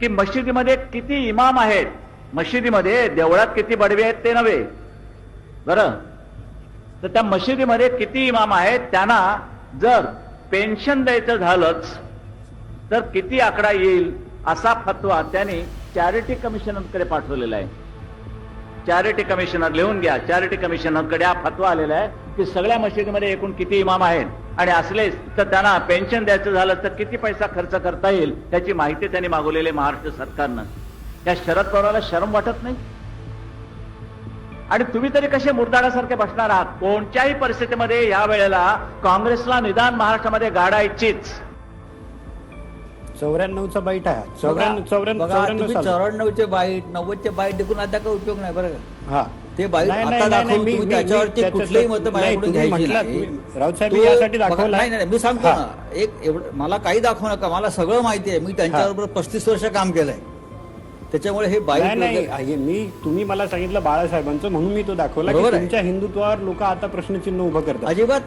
की मशिदीमध्ये किती इमाम आहेत? मशिदीमध्ये देवळात किती बडवे आहेत ते नव्हे. बरं? तर त्या मशिदीमध्ये किती इमाम आहेत? त्यांना जर पेन्शन द्यायचं झालंच तर किती आकडा येईल असा फतवा त्यांनी चॅरिटी कमिशनरकडे पाठवलेला आहे. चॅरिटी कमिशनर लिहून घ्या. चॅरिटी कमिशनरकडे हा फतवा आलेला आहे की सगळ्या मशिदीमध्ये एकूण किती इमाम आहेत? आणि असलेच तर त्यांना पेन्शन द्यायचं झालं तर किती पैसा खर्च करता येईल त्याची माहिती त्यांनी मागवलेली महाराष्ट्र सरकारनं. या शरद पवाराला शरम वाटत नाही? आणि तुम्ही तरी कसे मुरदाडासारखे बसणार आहात? कोणत्याही परिस्थितीमध्ये या वेळेला काँग्रेसला निदान महाराष्ट्रामध्ये गाडायचीच चौऱ्याण्णवचा बाईट आहे चौऱ्याण्णव चौऱ्याण्णव बघा चौऱ्याण्णव तुम्ही साल चौऱ्याण्णवचे बाईट नव्वदचे बाईट देखून आता काही उपयोग नाही बरं का हा ते बाईट नाही, आता नाही, नाही, दाखवून मी- तुम्ही मी- त्याच्यावरती मी कुठलेही मत त्याच्यात- माझ्याकडून नाही, तुम्ही घ्यायची म्हटलात, नाही. तुम्ही- राऊत साहेब, तो- यासाठी बघा. नाही नाही मी सांगतो हा. ना एक एवढं मला काही दाखवू नका मला सगळं माहिती आहे मी त्यांच्याबरोबर पस्तीस वर्ष काम केलंय त्याच्यामुळे हे बाईट नाही नाही वगैरे- हे मी तुम्ही मला सांगितलं बाळासाहेबांचं म्हणून मी तो दाखवला की बरोबर आहे. तुमच्या हिंदुत्वावर लोक आता प्रश्नचिन्ह उभं करतात अजिबात